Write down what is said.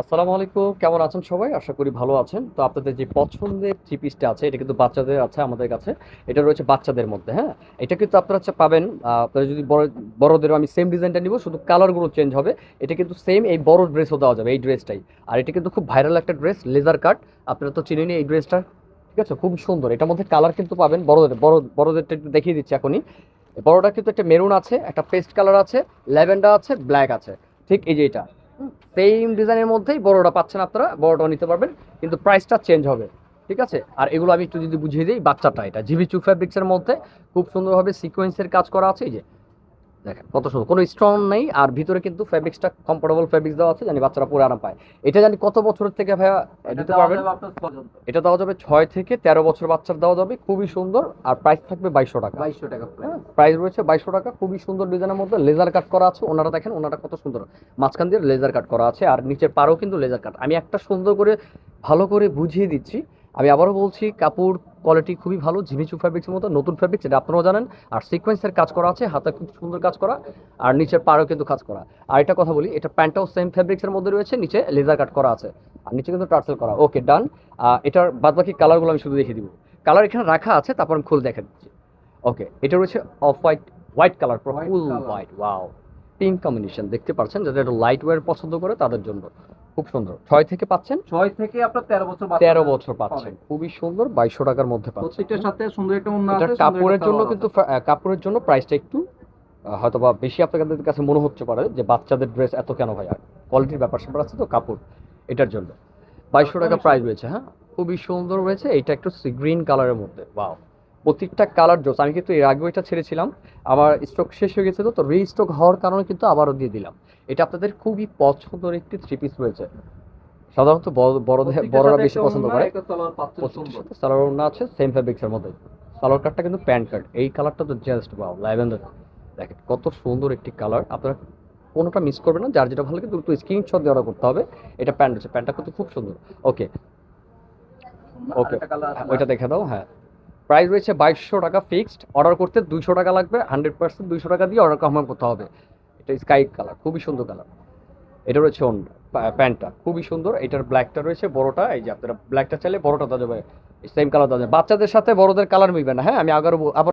আসসালামু আলাইকুম। কেমন আছেন সবাই? আশা করি ভালো আছেন। তো আপনাদের যে পছন্দের থ্রি পিসটা আছে, এটা কিন্তু বাচ্চাদের আছে, আমাদের কাছে। এটা রয়েছে বাচ্চাদের মধ্যে হ্যাঁ? এটা কিন্তু আপনারা হচ্ছে পাবেন আপনারা যদি বড়, বড়দেরও আমি সেম ডিজাইনটা নিব, শুধু কালারগুলো চেঞ্জ হবে। এটা কিন্তু সেম এই বড় ড্রেসও দেওয়া যাবে, এই ড্রেসটাই আর এটা কিন্তু খুব ভাইরাল একটা ড্রেস লেজার কাট আপনারা তো চিনেনি এই ড্রেসটা ঠিক আছে? খুব সুন্দর। এটার মধ্যে কালার কিন্তু পাবেন বড়দের, বড়, বড়দেরটা একটু দেখিয়ে দিচ্ছি এখনই। বড়টা কিন্তু একটা মেরুন আছে, একটা পেস্ট কালার আছে ল্যাভেন্ডার আছে ব্ল্যাক আছে। ঠিক এই যে এটা। সেম ডিজাইনের মধ্যেই বড়টা পাচ্ছেন আপনারা, বড়টাও নিতে পারবেন, কিন্তু প্রাইসটা চেঞ্জ হবে, ঠিক আছে? আর এগুলো আমি একটু যদি বুঝিয়ে দিই, বাচ্চাটা এটা, জিবি চু ফ্যাব্রিক্সের মধ্যে খুব সুন্দরভাবে সিকোয়েন্সের কাজ করা আছে যে দেখেন কত সুন্দর। কোনো স্ট্রং নেই আর ভিতরে কিন্তু ফ্যাব্রিক্সটা কমফোর্টেবল ফ্যাব্রিক্স দেওয়া আছে জানি বাচ্চারা পরে আরাম পায়। এটা জানি কত বছরের থেকে ভাইয়া দিতে পারবেন? এটা দেওয়া যাবে ছয় থেকে তেরো বছর বাচ্চার দেওয়া যাবে খুবই সুন্দর আর প্রাইস থাকবে বাইশশো টাকা। বাইশশো টাকা প্রাইস রয়েছে বাইশশো টাকা খুবই সুন্দর ডিজাইনের মধ্যে লেজার কাট করা আছে ওনারা দেখেন ওনারা কত সুন্দর। মাঝখান দিয়ে লেজার কাট করা আছে আর নিচের পাড়েও কিন্তু লেজার কাট আমি একটা সুন্দর করে ভালো করে বুঝিয়ে দিচ্ছি আমি আবারও বলছি কাপড় কোয়ালিটি খুবই ভালো ঝিমিচু ফ্যাব্রিক্সের মতো নতুন ফ্যাব্রিক যেটা আপনারাও জানেন। আর সিকোয়েন্সের কাজ করা আছে হাতে খুব সুন্দর কাজ করা আর নিচের পাড়েও কিন্তু কাজ করা। আর এটা কথা বলি এটা প্যান্টটাও সেম ফ্যাব্রিক্সের মধ্যে রয়েছে নিচে লেজার কাট করা আছে। আর নিচে কিন্তু টার্সেল করা। ওকে ডান এটার বাদবাকি কালারগুলো আমি শুধু দেখিয়ে দিব। কালার এখানে রাখা আছে তারপর আমি খুলে দেখা দিচ্ছি। ওকে এটা রয়েছে off white white colour full white wow pink combination দেখতে পাচ্ছেন? যাদের একটু লাইট ওয়্যার পছন্দ করে তাদের জন্য। খুব সুন্দর। ছয় থেকে পাচ্ছেন? ছয় থেকে আপনার তেরো বছর তেরো বছর পাচ্ছেন। খুবই সুন্দর বাইশশো টাকার মধ্যে পাচ্ছেন। প্রত্যেকটার সাথে সুন্দর একটা এটা কাপড়ের জন্য কিন্তু কাপড়ের জন্য প্রাইসটা একটু হয়তো বা বেশি আপনাদের কাছে মনে হচ্ছে পারে যে বাচ্চাদের ড্রেস এত কেন হয় কোয়ালিটির ব্যাপার স্যাপার আছে তো কাপড় এটার জন্য। বাইশশো টাকা প্রাইস রয়েছে হ্যাঁ? খুবই সুন্দর রয়েছে এটা একটু গ্রিন কালারের মধ্যে বাও প্রত্যেকটা কালার জোস। আমি কিন্তু এর আগেও এটা ছেড়েছিলাম। আমার স্টক শেষ হয়ে গেছিল তো রিস্টক হওয়ার কারণে কিন্তু আবারও দিয়ে দিলাম। এটা আপনাদের খুবই পছন্দের একটি থ্রি পিস রয়েছে। সাধারণত বড়দের বড়রা বেশি পছন্দ করে। সালোয়ার ওড়না আছে সেম ফ্যাব্রিক্সের মধ্যে। সালোয়ার কাটটা কিন্তু প্যান্ট কাট এই কালারটা তো জাস্ট ওয়াও ল্যাভেন্ডার দেখেন কত সুন্দর একটি কালার আপনারা কোনোটা মিস করবেন না যার যেটা ভালো লাগে দ্রুত স্ক্রিনশট দিয়ে অর্ডার করতে হবে। এটা প্যান্ট হচ্ছে প্যান্টটা কিন্তু খুব সুন্দর। ওকে ওকে ওইটা দেখে দাও হ্যাঁ। প্রাইস রয়েছে বাইশশো টাকা ফিক্সড অর্ডার করতে দুইশো টাকা লাগবে হান্ড্রেড পার্সেন্ট দুইশো টাকা দিয়ে অর্ডার কনফার্ম করতে হবে। এটা স্কাই কালার খুবই সুন্দর কালার এটা রয়েছে অন্য প্যান্টটা, খুবই সুন্দর। এটার ব্ল্যাকটা রয়েছে, বড়োটা, এই যে আপনারা ব্ল্যাকটা চাইলে বড়োটা দেওয়া সেম কালার দেওয়া বাচ্চাদের সাথে বড়দের কালার মিলবে না। হ্যাঁ আমি আগারও আবার